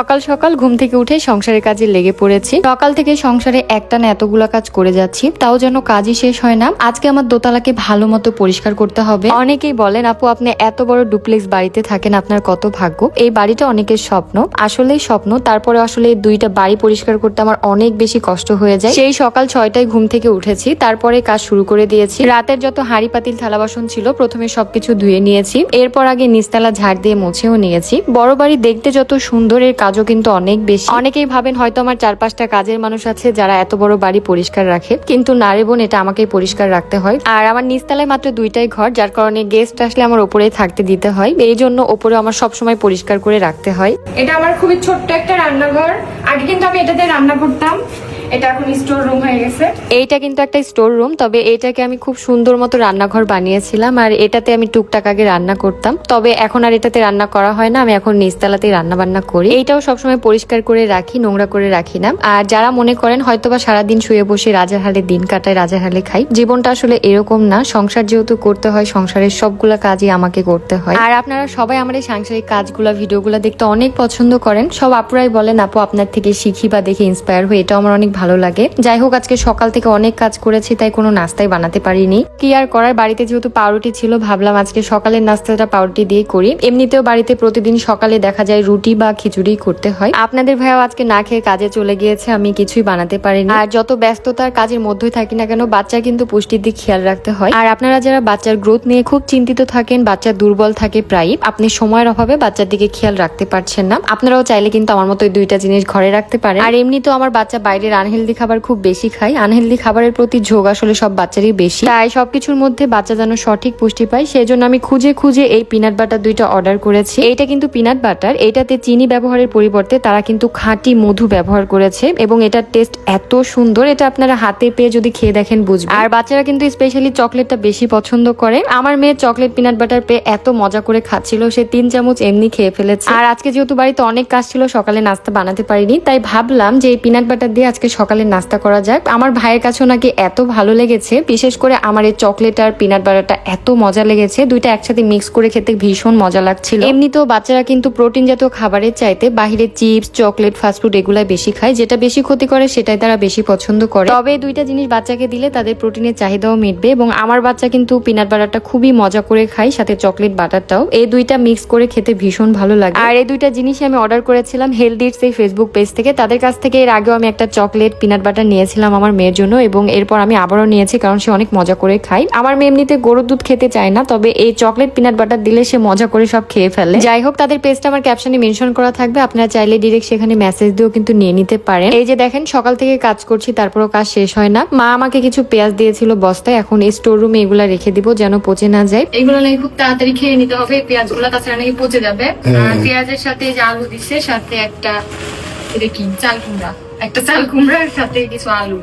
সকাল সকাল ঘুম থেকে উঠে সংসারের কাজে লেগে পড়েছি। সকাল থেকে সংসারে একটা না এতগুলা কাজ করে যাচ্ছি, তাও যেন কাজই শেষ হয় না। আজকে আমার দোতলাকে ভালো মতো পরিষ্কার করতে হবে। অনেকেই বলেন, আপু, আপনি এত বড় ডুপ্লেক্স বাড়িতে থাকেন, আপনার কত ভাগ্য? এই বাড়িটা অনেকের স্বপ্ন। আসলেই স্বপ্ন, তারপরে আসলে দুইটা বাড়ি পরিষ্কার করতে আমার অনেক বেশি কষ্ট হয়ে যায়। সেই সকাল ছয়টায় ঘুম থেকে উঠেছি, তারপরে কাজ শুরু করে দিয়েছি। রাতের যত হাঁড়ি পাতিল থালা বাসন ছিল, প্রথমে সবকিছু ধুয়ে নিয়েছি। এরপর আগে নিস্তালা ঝাড় দিয়ে মুছেও নিয়েছি। বড় বাড়ি দেখতে যত সুন্দর, এর কাজও কিন্তু অনেক বেশি। অনেকেই ভাবেন হয়তো আমার চার পাঁচটা কাজের মানুষ আছে যারা এত বড় বাড়ি পরিষ্কার রাখে। কিন্তু না রে বোন, এটা আমাকেই পরিষ্কার রাখতে হয়। আর আমার নিচতলায় মাত্র দুইটাই ঘর, যার কারণে গেস্ট আসলে আমার ওপরেই থাকতে দিতে হয়। এই জন্য ওপরে আমার সবসময় পরিষ্কার করে রাখতে হয়। এটা আমার খুবই ছোট্ট একটা রান্নাঘর। আগে কিন্তু আমি এটাতে রান্না করতাম। এটা এখন স্টোর রুম হয়ে গেছে। এইটা কিন্তু একটা স্টোর রুম তবে এইটাকে আমি খুব সুন্দর মতো রান্নাঘর বানিয়েছিলাম, আর এটাতে আমি টুকটাক আগে রান্না করতাম। তবে এখন আর এটাতে রান্না করা হয় না, আমি এখন নিচতলাতেই রান্না বান্না করি। এইটাও সবসময় পরিষ্কার করে রাখি, নোংরা করে রাখি না। আর যারা মনে করেন হয়তোবা সারাদিন শুয়ে বসে রাজার হালে দিন কাটায় রাজার হালে খাই, জীবনটা আসলে এরকম না। সংসার যেহেতু করতে হয়, সংসারের সবগুলা কাজই আমাকে করতে হয়। আর আপনারা সবাই আমার এই সাংসারিক কাজগুলা, ভিডিওগুলো দেখতে অনেক পছন্দ করেন। সব আপুরাই বলেন, আপু আপনার থেকে শিখি বা দেখে ইন্সপায়ার হয়ে এটা আমার অনেক ভালো লাগে। যাই হোক, আজকে সকাল থেকে অনেক কাজ করেছি, তাই কোনো নাস্তাই বানাতে পারিনি। কি আর করার? বাড়িতে যেহেতু পাউরুটি ছিল, ভাবলাম আজকে সকালের নাস্তাটা পাউরুটি দিয়ে করি। এমনিতেও বাড়িতে প্রতিদিন সকালে দেখা যায় রুটি বা খিচুড়ি করতে হয়। আপনাদের ভাইয়াও আজকে না খেয়ে কাজে চলে গিয়েছে, আমি কিছুই বানাতে পারিনি। আর যত ব্যস্ততার কাজের মধ্যেই থাকি না কেন বাচ্চা কিন্তু পুষ্টির দিক খেয়াল রাখতে হয়। আর আপনারা যারা বাচ্চার গ্রোথ নিয়ে খুব চিন্তিত থাকেন, বাচ্চা দুর্বল থাকে প্রায় আপনি সময়ের অভাবে বাচ্চার দিকে খেয়াল রাখতে পারছেন না। আপনারাও চাইলে কিন্তু আমার মতো দুইটা জিনিস ঘরে রাখতে পারেন। আর এমনিতেও আমার বাচ্চা বাইরের আনহেলদি খাবার খুব বেশি খায় আনহেলদি খাবারের প্রতি ঝোঁক আসলে সব বাচ্চারই বেশি। তাই সবকিছুর মধ্যে বাচ্চা যেন সঠিক পুষ্টি পায় সেই জন্য আমি খুঁজে খুঁজে এই পিনাট বাটার দুইটা অর্ডার করেছি। এইটা কিন্তু পিনাট বাটার এটাতে চিনি ব্যবহারের পরিবর্তে তারা কিন্তু খাঁটি মধু ব্যবহার করেছে এবং এটার টেস্ট এত সুন্দর, এটা আপনারা হাতে পেয়ে যদি খেয়ে দেখেন বুঝবেন। আর বাচ্চারা কিন্তু স্পেশালি চকলেটটা বেশি পছন্দ করে। আমার মেয়ে চকলেট পিনাট বাটার পেয়ে এত মজা করে খাচ্ছিল, সে তিন চামচ এমনি খেয়ে ফেলেছে। আর আজকে যেহেতু বাড়িতে অনেক কাজ ছিল, সকালে নাস্তা বানাতে পারিনি, তাই ভাবলাম যে এই পিনাট বাটার দিয়ে আজকে সকালে নাস্তা করা যাক। আমার ভাইয়ের কাছেও নাকি এত ভালো লেগেছে, বিশেষ করে আমার এই চকলেট আর পিনাট বাটারটা এত মজা লেগেছে। দুইটা একসাথে মিক্স করে খেতে ভীষণ মজা লাগছিল। এমনিতেও বাচ্চারা কিন্তু প্রোটিন জাতীয় খাবারের চাইতে বাহিরে চিপস চকলেট ফাস্টফুড এগুলাই বেশি খায়। যেটা বেশি ক্ষতি করে, সেটাই তারা বেশি পছন্দ করে। তবে দুইটা জিনিস বাচ্চাকে দিলে তাদের প্রোটিনের চাহিদাও মিটবে এবং আমার বাচ্চা কিন্তু পিনাট বাটারটা খুবই মজা করে খায়, সাথে চকলেট বাটারটাও এই দুইটা মিক্স করে খেতে ভীষণ ভালো লাগে। আর এই দুইটা জিনিস আমি অর্ডার করেছিলাম হেলদিটস এই ফেসবুক পেজ থেকে। তাদের কাছ থেকে এর আগেও আমি একটা চকলেট পিনাট বাটার নিয়েছিলাম আমার মেয়ের জন্য এবং এরপর আমি আবারও নিয়েছি কারণ সে অনেক মজা করে খায়। আমার মেয়ে এমনিতে গরুর দুধ খেতে চায় না তবে এই চকলেট পিনাট বাটার দিলে সে মজা করে সব খেয়ে ফেলে। যাই হোক তাদের পেজটা আমার ক্যাপশনে মেনশন করা থাকবে আপনারা চাইলে ডিরেক্ট সেখানে মেসেজ দিয়েও কিন্তু নিয়ে নিতে পারেন। এই যে দেখেন সকাল থেকে কাজ করছি তারপরও কাজ শেষ হয় না। মা আমাকে কিছু পেঁয়াজ দিয়েছিল বস্তায় এখন এই স্টোর রুমে এগুলা রেখে দিব যেন পচে না যায়। এগুলো নাকি খুব তাড়াতাড়ি খেয়ে নিতে হবে পেঁয়াজগুলো তাছাড়া নাকি পচে যাবে। পেঁয়াজের সাথে যে আলু দিচ্ছে সাথে একটা এটা কি? চাল কুমড়া। একটা চাল কুমড়ার সাথে কিছু আলু।